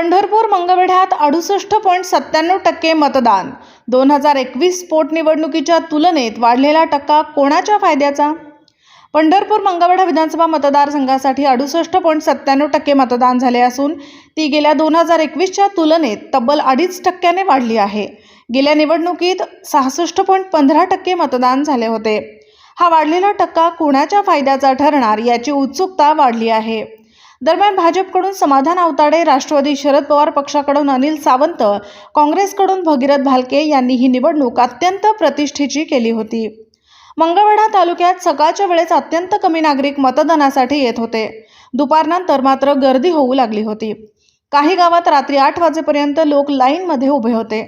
पंढरपूर मंगळवेढ्यात अडुसष्ट पॉईंट सत्त्याण्णव टक्के मतदान. दोन हजार एकवीस पोटनिवडणुकीच्या तुलनेत वाढलेला टक्का कोणाच्या फायद्याचा? पंढरपूर मंगळवेढा विधानसभा मतदारसंघासाठी अडुसष्ट पॉईंट सत्त्याण्णव टक्के मतदान झाले असून ती गेल्या दोन हजार एकवीसच्या तुलनेत तब्बल अडीच टक्क्याने वाढली आहे. गेल्या निवडणुकीत सहासष्ट पॉईंट पंधरा टक्के मतदान झाले होते. हा वाढलेला टक्का कोणाच्या फायद्याचा ठरणार याची उत्सुकता वाढली आहे. दरम्यान भाजपकडून समाधान आवताडे राष्ट्रवादी शरद पवार पक्षाकडून अनिल सावंत काँग्रेसकडून भगीरथ भालके यांनी ही निवडणूक अत्यंत प्रतिष्ठेची केली होती. मंगळवेढा तालुक्यात सकाळच्या वेळेस अत्यंत कमी नागरिक मतदानासाठी येत होते. दुपारनंतर मात्र गर्दी होऊ लागली होती. काही गावात रात्री आठ वाजेपर्यंत लोक लाईनमध्ये उभे होते.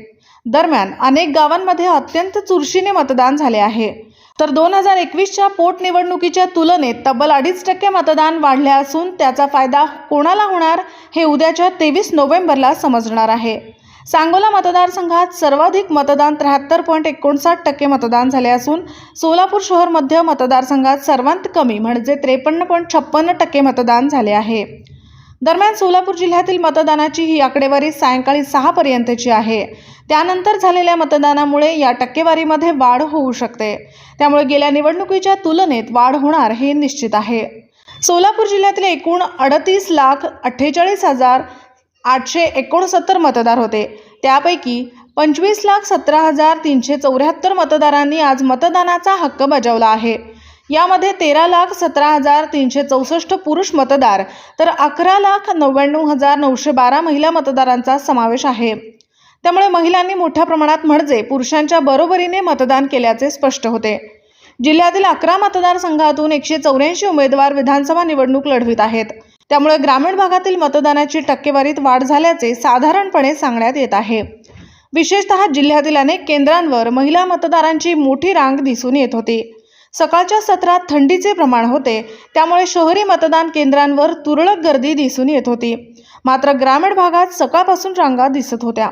दरम्यान अनेक गावांमध्ये अत्यंत चुरशीने मतदान झाले आहे. तर दोन हजार एकवीसच्या पोटनिवडणुकीच्या तुलनेत तब्बल अडीच टक्के मतदान वाढले असून त्याचा फायदा कोणाला होणार हे उद्याच्या तेवीस नोव्हेंबरला समजणार आहे. सांगोला मतदारसंघात सर्वाधिक मतदान त्र्याहत्तर पॉईंट एकोणसाठ टक्के मतदान झाले असून सोलापूर शहर मध्य मतदारसंघात सर्वात कमी म्हणजे त्रेपन्न पॉईंट छप्पन्न टक्के मतदान झाले आहे. दरम्यान सोलापूर जिल्ह्यातील मतदानाची ही आकडेवारी सायंकाळी सहापर्यंतची आहे. त्यानंतर झालेल्या मतदानामुळे या टक्केवारीमध्ये वाढ होऊ शकते. त्यामुळे गेल्या निवडणुकीच्या तुलनेत वाढ होणार हे निश्चित आहे. सोलापूर जिल्ह्यातील एकूण अडतीस लाख अठ्ठेचाळीस हजार आठशे एकोणसत्तर मतदार होते. त्यापैकी पंचवीस लाख सतरा हजार तीनशे चौऱ्याहत्तर मतदारांनी आज मतदानाचा हक्क बजावला आहे. यामध्ये तेरा लाख सतरा हजार तीनशे चौसष्ट पुरुष मतदार तर अकरा लाख नव्याण्णव हजार नऊशे बारा महिला मतदारांचा समावेश आहे. त्यामुळे महिलांनी मोठ्या प्रमाणात म्हणजे पुरुषांच्या बरोबरीने मतदान केल्याचे स्पष्ट होते. जिल्ह्यातील अकरा मतदारसंघातून एकशे चौऱ्याऐंशी उमेदवार विधानसभा निवडणूक लढवित आहेत. त्यामुळे ग्रामीण भागातील मतदानाची टक्केवारीत वाढ झाल्याचे साधारणपणे सांगण्यात येत आहे. विशेषतः जिल्ह्यातील अनेक केंद्रांवर महिला मतदारांची मोठी रांग दिसून येत होती. सकाळच्या सत्रात थंडीचे प्रमाण होते. त्यामुळे शहरी मतदान केंद्रांवर तुरळक गर्दी दिसून येत होती. मात्र ग्रामीण भागात सकाळपासून रांगा दिसत होत्या.